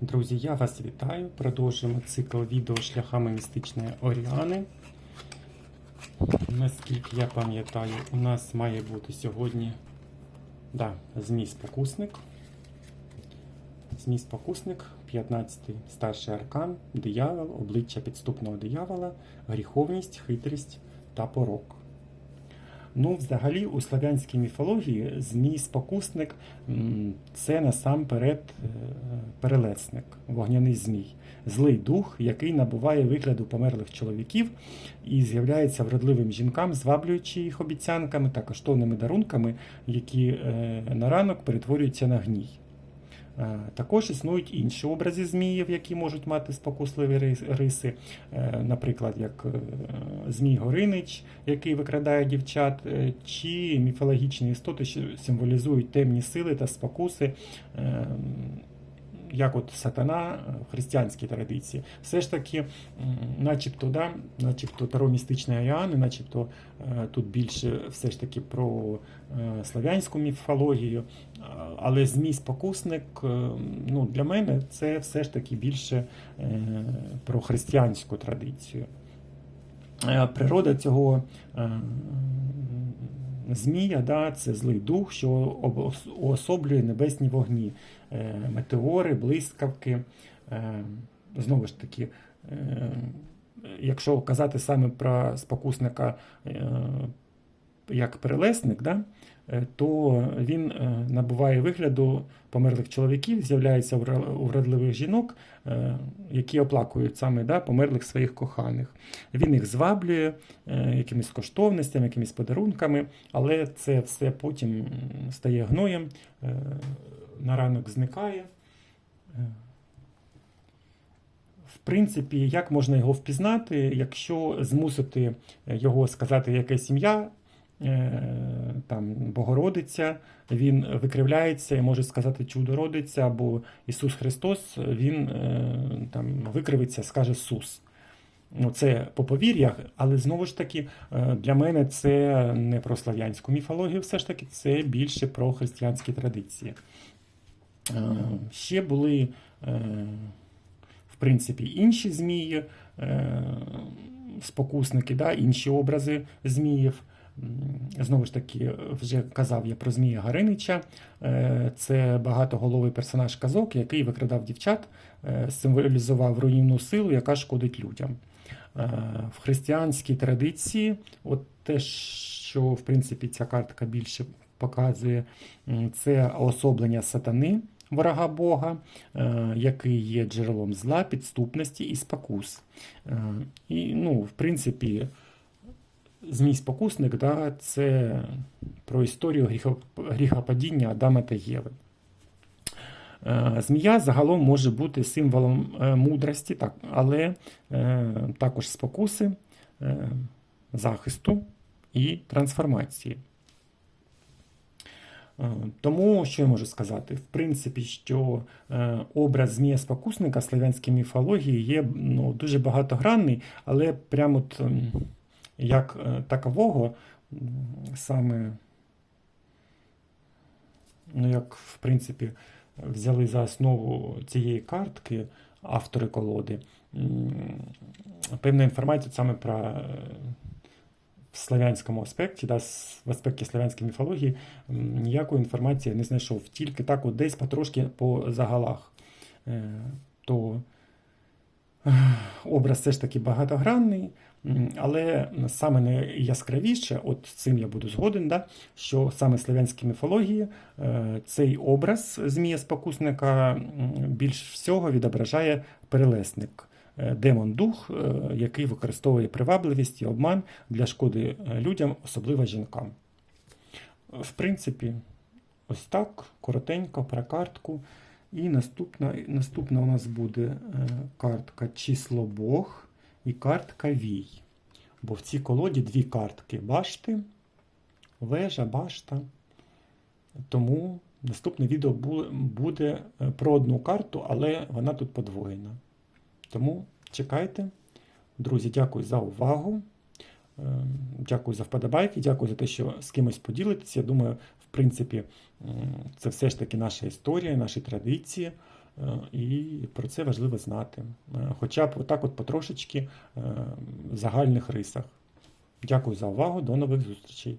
Друзі, я вас вітаю. Продовжуємо цикл відео шляхами містичної Оріани. Наскільки я пам'ятаю, у нас має бути сьогодні да, Змій Спокусник. Змій Спокусник, 15-й старший аркан, диявол, обличчя підступного диявола, гріховність, хитрість та порок. Ну, взагалі, у славянській міфології змій спокусник це насамперед е, перелесник, вогняний змій, злий дух, який набуває вигляду померлих чоловіків і з'являється вродливим жінкам, зваблюючи їх обіцянками та коштовними дарунками, які е, на ранок перетворюються на гній. Е, Також існують інші образи зміїв, які можуть мати спокусливі риси, Е, наприклад, як Змій Горинич, який викрадає дівчат, чи міфологічні істоти, що символізують темні сили та спокуси, е, як от сатана в християнській традиції. Все ж таки, начебто, да, начебто таро містичної Аріани, начебто е, тут більше все ж таки про е, славянську міфологію, але змій спокусник, е, ну, для мене це все ж таки більше е, про християнську традицію. Е, Природа цього е, змія, да, це злий дух, що уособлює небесні вогні, е, метеори, блискавки. Знову ж таки, якщо казати саме про спокусника як перелесник, да, е, то він е, набуває вигляду померлих чоловіків, з'являється у вродливих жінок, е, які оплакують саме да, померлих своїх коханих. Він їх зваблює якимись коштовностями, якимись подарунками, але це все потім стає гноєм, на ранок зникає. В принципі, як можна його впізнати, якщо змусити його сказати якесь ім'я, е, там Богородиця, він викривляється і може сказати чудо-родиця, або Ісус Христос, він е, там викривиться, скаже Сус. Ну, це по повір'ях, але знову ж таки, е, для мене це не про слав'янську міфологію, все ж таки, це більше про християнські традиції. Е, Ще були, е, в принципі, інші змії, е, спокусники, да, інші образи зміїв. Знову ж таки, вже казав я про Змія Гаринича. Е, Це багатоголовий персонаж казок, який викрадав дівчат, е, символізував руйнівну силу, яка шкодить людям. Е, В християнській традиції, от те, що в принципі ця картка більше показує, це особлення сатани, ворога Бога, який є джерелом зла, підступності і спокус. І, ну, в принципі, Змій спокусник, да, це про історію гріхо- гріхопадіння Адама та Єви. Е, Змія загалом може бути символом е, мудрості, так, але е, також спокуси, захисту і трансформації. Тому, що я можу сказати? В принципі, що образ змія спокусника в славянській міфології є ну, дуже багатогранний, але прямо от, ем, як е, такового, саме, ну, як в принципі, взяли за основу цієї картки автори колоди, певну інформацію саме про е, в славянському аспекті, да, в аспекті славянської міфології, ніякої інформації не знайшов. Тільки так от десь потрошки по загалах. Е, То образ все ж таки багатогранний, але саме найяскравіше, от з цим я буду згоден, да, що саме славянській міфології е, цей образ Змія Спокусника більш всього відображає перелесник. е, Демон-дух, е, який використовує привабливість і обман для шкоди людям, особливо жінкам. В принципі, ось так, коротенько про картку. І наступна, наступна у нас буде е, картка число Бог і картка Вій. Бо в цій колоді дві картки башти, вежа, башта. Тому наступне відео буде е, про одну карту, але вона тут подвоєна. Тому чекайте. Друзі, дякую за увагу. Е, Дякую за вподобайки, дякую за те, що з кимось поділитеся. Я думаю, в принципі, це все ж таки наша історія, наші традиції. е, і про це важливо знати. Е, Хоча б отак от потрошечки е, в загальних рисах. Дякую за увагу, до нових зустрічей.